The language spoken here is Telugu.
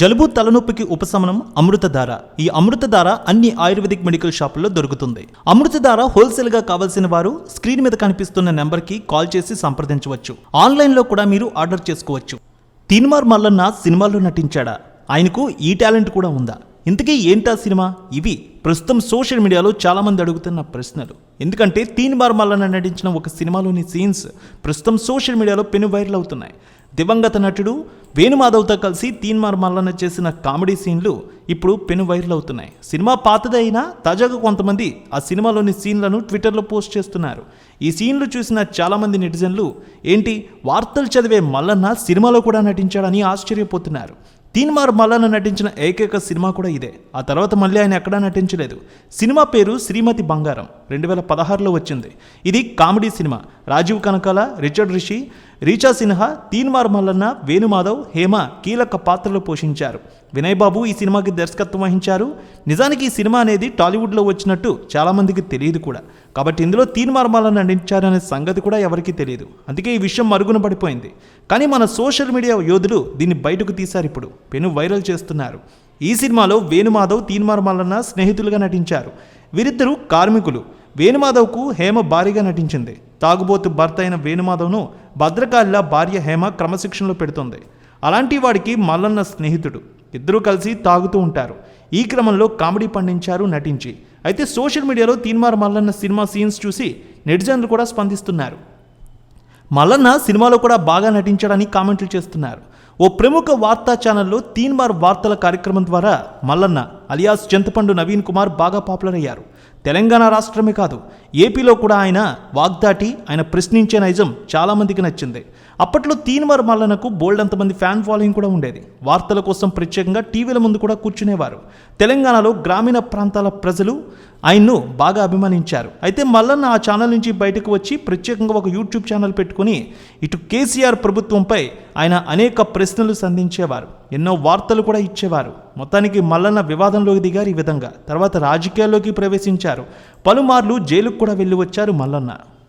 జలుబు తలనొప్పికి ఉపశమనం అమృతధార. ఈ అమృతధార అన్ని ఆయుర్వేదిక్ మెడికల్ షాపుల్లో దొరుకుతుంది. అమృతధార హోల్సేల్గా కావాల్సిన వారు స్క్రీన్ మీద కనిపిస్తున్న నెంబర్కి కాల్ చేసి సంప్రదించవచ్చు. ఆన్లైన్లో కూడా మీరు ఆర్డర్ చేసుకోవచ్చు. తీన్మార్ మల్లన్న సినిమాల్లో నటించాడా? ఆయనకు ఈ టాలెంట్ కూడా ఉందా? ఇంతకీ ఏంటా సినిమా? ఇవి ప్రస్తుతం సోషల్ మీడియాలో చాలామంది అడుగుతున్న ప్రశ్నలు. ఎందుకంటే తీన్ మల్లన్న నటించిన ఒక సినిమాలోని సీన్స్ ప్రస్తుతం సోషల్ మీడియాలో పెను వైరల్ అవుతున్నాయి. దివంగత నటుడు వేణుమాధవ్తో కలిసి తీన్మార్ మల్లన్న చేసిన కామెడీ సీన్లు ఇప్పుడు పెను వైరల్ అవుతున్నాయి. సినిమా పాతదైనా తాజాగా కొంతమంది ఆ సినిమాలోని సీన్లను ట్విట్టర్లో పోస్ట్ చేస్తున్నారు. ఈ సీన్లు చూసిన చాలామంది నెటిజన్లు ఏంటి వార్తలు చదివే మల్లన్న సినిమాలో కూడా నటించాడని ఆశ్చర్యపోతున్నారు. తీన్మార్ మల్లన్న నటించిన ఏకైక సినిమా కూడా ఇదే. ఆ తర్వాత మళ్ళీ ఆయన ఎక్కడా నటించలేదు. సినిమా పేరు శ్రీమతి బంగారం. రెండు వేల పదహారులో వచ్చింది. ఇది comedy cinema. Rajeev Kanakala Richard Rishi Richa Sinha Teenmar Mallanna Venumadhav Hema కీలక పాత్రలు పోషించారు. వినయ్ బాబు ఈ సినిమాకి దర్శకత్వం వహించారు. నిజానికి ఈ సినిమా అనేది టాలీవుడ్లో వచ్చినట్టు చాలామందికి తెలియదు కూడా. కాబట్టి ఇందులో తీన్మార్ నటించారనే సంగతి కూడా ఎవరికీ తెలియదు. అందుకే ఈ విషయం మరుగున పడిపోయింది. కానీ మన సోషల్ మీడియా యోధులు దీన్ని బయటకు తీశారు ఇప్పుడు. పెను వైరల్ చేస్తున్నారు. ఈ సినిమాలో వేణుమాధవ్ తీన్మార్మాలన్న స్నేహితులుగా నటించారు. వీరిద్దరూ కార్మికులు. వేణుమాధవ్కు హేమ భారీగా నటించింది. తాగుబోతు భర్త అయిన వేణుమాధవ్ను భద్రకాళిలా భార్య హేమ క్రమశిక్షణలో పెడుతుంది. అలాంటి వాడికి మల్లన్న స్నేహితుడు. ఇద్దరూ కలిసి తాగుతూ ఉంటారు. ఈ క్రమంలో కామెడీ పండించారు నటించి. అయితే సోషల్ మీడియాలో తీన్మార్ మల్లన్న సినిమా సీన్స్ చూసి నెటిజన్లు కూడా స్పందిస్తున్నారు. మల్లన్న సినిమాలో కూడా బాగా నటించాడని కామెంట్లు చేస్తున్నారు. ఓ ప్రముఖ వార్తా ఛానల్లో తీన్మార్ వార్తల కార్యక్రమం ద్వారా మల్లన్న అలియాస్ చింతపండు నవీన్ కుమార్ బాగా పాపులర్ అయ్యారు. తెలంగాణ రాష్ట్రమే కాదు ఏపీలో కూడా ఆయన వాగ్దాటి ఆయన ప్రశ్నించే నైజం చాలామందికి నచ్చింది. అప్పట్లో తీన్వర్ మల్లనకు బోల్డ్ అంతమంది ఫ్యాన్ ఫాలోయింగ్ కూడా ఉండేది. వార్తల కోసం ప్రత్యేకంగా టీవీల ముందు కూడా కూర్చునేవారు. తెలంగాణలో గ్రామీణ ప్రాంతాల ప్రజలు ఆయన్ను బాగా అభిమానించారు. అయితే మల్లన్న ఆ ఛానల్ నుంచి బయటకు వచ్చి ప్రత్యేకంగా ఒక యూట్యూబ్ ఛానల్ పెట్టుకుని ఇటు కేసీఆర్ ప్రభుత్వంపై ఆయన అనేక ప్రశ్నలు సంధించేవారు. ఎన్నో వార్తలు కూడా ఇచ్చేవారు. మొత్తానికి మల్లన్న వివాదంలోకి దిగారు ఈ విధంగా. తర్వాత రాజకీయాల్లోకి ప్రవేశించారు. పలుమార్లు జైలుకు కూడా వెళ్ళి వచ్చారు మల్లన్న.